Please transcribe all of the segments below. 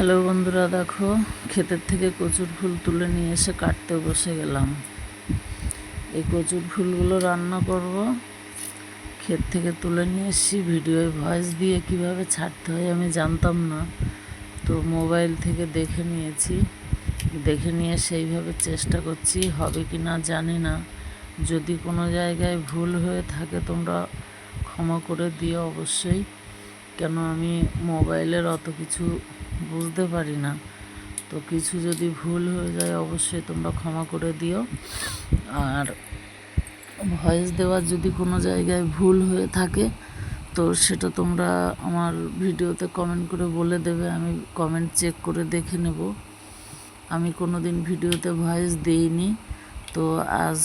Hello বন্ধুরা, দেখো, ক্ষেতের থেকে কচুর ফুল তুলে নিয়ে এসে কাটতে বসে গেলাম। এই কচুর ফুলগুলো রান্না করব। ক্ষেত থেকে তুলে নিয়ে এসেছি। ভিডিওয় ভয়েস দিয়ে কীভাবে ছাড়তে হয় আমি জানতাম না। তো মোবাইল থেকে দেখে নিয়েছি। দেখে নিয়ে সেইভাবে চেষ্টা করছি। হবে কি না জানি না। যদি কোনো জায়গায় ভুল হয়ে থাকে তোমরা ক্ষমা করে দিও অবশ্যই। কেন আমি মোবাইলের অত কিছু বুঝতে পারি না। তো কিছু যদি ভুল হয়ে যায়, অবশ্যই তোমরা ক্ষমা করে দিও। আর ভয়েস দেওয়ার যদি কোনো জায়গায় ভুল হয়ে থাকে, তো সেটা তোমরা আমার ভিডিওতে কমেন্ট করে বলে দেবে। আমি কমেন্ট চেক করে দেখে নেব। আমি কোনো দিন ভিডিওতে ভয়েস দিইনি। তো আজ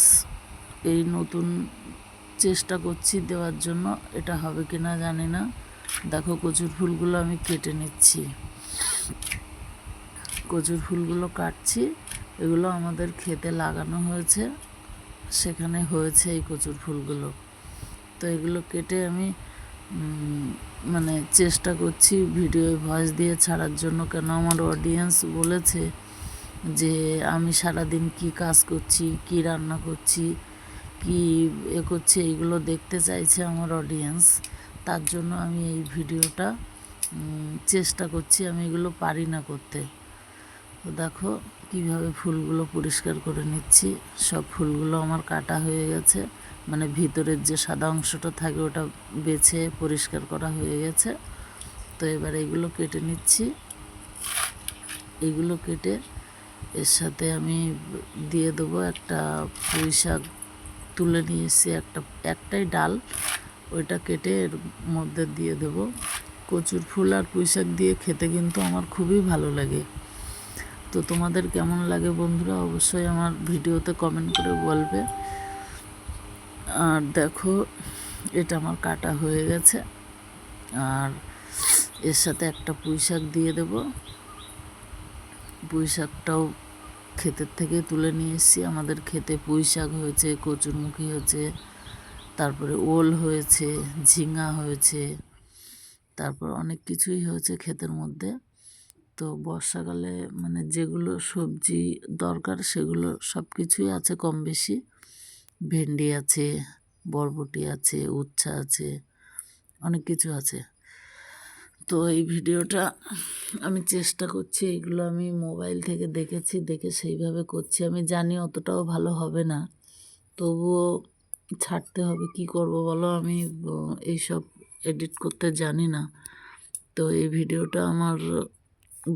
এই নতুন চেষ্টা করছি দেওয়ার জন্য। এটা হবে কি না জানি না। দেখো কচুর ফুলগুলো আমি কেটে নিচ্ছি। কচুর ফুলগুলো কাটছি, এগুলো আমাদের খেতে লাগানো হয়েছে, সেখানে হয়েছে এই কচুর ফুলগুলো। তো এগুলো কেটে আমি মানে চেষ্টা করছি ভিডিও ভয়েস দিয়ে ছাড়ার জন্য, কেন আমার অডিয়েন্স বলেছে যে আমি সারাদিন কি কাজ করছি, কি রান্না করছি, কি এ করছি, এইগুলো দেখতে চাইছে আমার অডিয়েন্স তার জন্য আমি এই ভিডিওটা চেষ্টা করছি আমি এগুলো পারি না করতে। তো দেখো কীভাবে ফুলগুলো পরিষ্কার করে নিচ্ছি। সব ফুলগুলো আমার কাটা হয়ে গেছে। মানে ভিতরের যে সাদা অংশটা থাকে ওটা বেছে পরিষ্কার করা হয়ে গেছে। তো এবার এগুলো কেটে নিচ্ছি। এগুলো কেটে এর সাথে আমি দিয়ে দেবো একটা পুঁই শাক তুলে নিয়ে এসে একটা, একটাই ডাল। ওইটা কেটে এর মধ্যে দিয়ে দেব। কচুর ফুল আর পুঁই শাক দিয়ে খেতে কিন্তু আমার খুবই ভালো লাগে। তো তোমাদের কেমন লাগে বন্ধুরা অবশ্যই আমার ভিডিওতে কমেন্ট করে বলবে। আর দেখো, এটা আমার কাটা হয়ে গেছে। আর এর সাথে একটা পুঁই শাক দিয়ে দেব। পুঁই শাকটাও ক্ষেতের থেকে তুলে নিয়ে এসেছি। আমাদের খেতে পুঁই শাক হয়েছে, কচুরমুখী হয়েছে, তারপরে ওল হয়েছে, ঝিঙা হয়েছে তারপর অনেক কিছুই হয়েছে ক্ষেতের মধ্যে। তো বর্ষাকালে মানে যেগুলো সবজি দরকার সেগুলো সব কিছুই আছে কম বেশি ভেন্ডি আছে, বরবটি আছে, উচ্ছা আছে, অনেক কিছু আছে। তো এই ভিডিওটা আমি চেষ্টা করছি এইগুলো আমি মোবাইল থেকে দেখেছি, দেখে সেইভাবে করছি। আমি জানি অতটাও ভালো হবে না। তবুও ছাড়তে হবে, কি করব বলো? আমি এইসব এডিট করতে জানি না। তো এই ভিডিওটা আমার,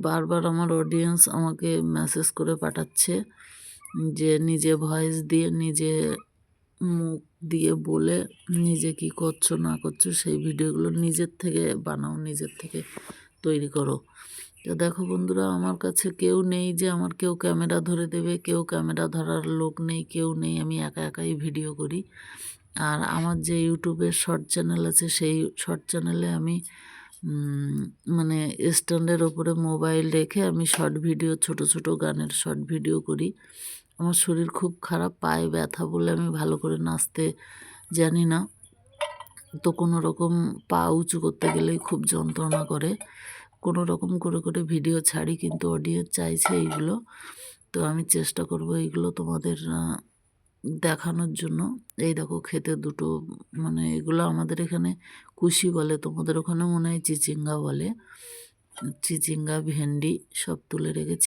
বারবার আমার অডিয়েন্স আমাকে মেসেজ করে পাঠাচ্ছে যে নিজে ভয়েস দিয়ে, নিজে মুখ দিয়ে বলে নিজে কি করছ, না করছ, সেই ভিডিওগুলো নিজের থেকে বানাও, নিজের থেকে তৈরি করো। তো দেখো বন্ধুরা, আমার কাছে কেউ নেই যে আমার কেউ ক্যামেরা ধরে দেবে, কেউ ক্যামেরা ধরার লোক নেই, কেউ নেই, আমি একা একাই ভিডিও করি। আর আমার যে ইউটিউবের শর্ট চ্যানেল আছে, সেই শর্ট চ্যানেলে আমি মানে স্ট্যান্ডের ওপরে মোবাইল রেখে আমি শর্ট ভিডিও ছোট ছোট গানের শর্ট ভিডিও করি। আমার শরীর খুব খারাপ, পায়ে ব্যথা বলে আমি ভালো করে নাচতে জানি না। তো কোনো রকম পা উঁচু করতে গেলেই খুব যন্ত্রণা করে। কোনো রকম করে করে ভিডিও ছাড়ি, কিন্তু অডিও চাইছে এইগুলো। তো আমি চেষ্টা করব এইগুলো তোমাদের দেখানোর জন্য। এই দেখো খেতে দুটো মানে এগুলো আমাদের এখানে কুশি বলে, তোমাদের ওখানে মনে হয় চিচিঙ্গা বলে। চিচিঙ্গা, ভেন্ডি সব তুলে রেখেছি।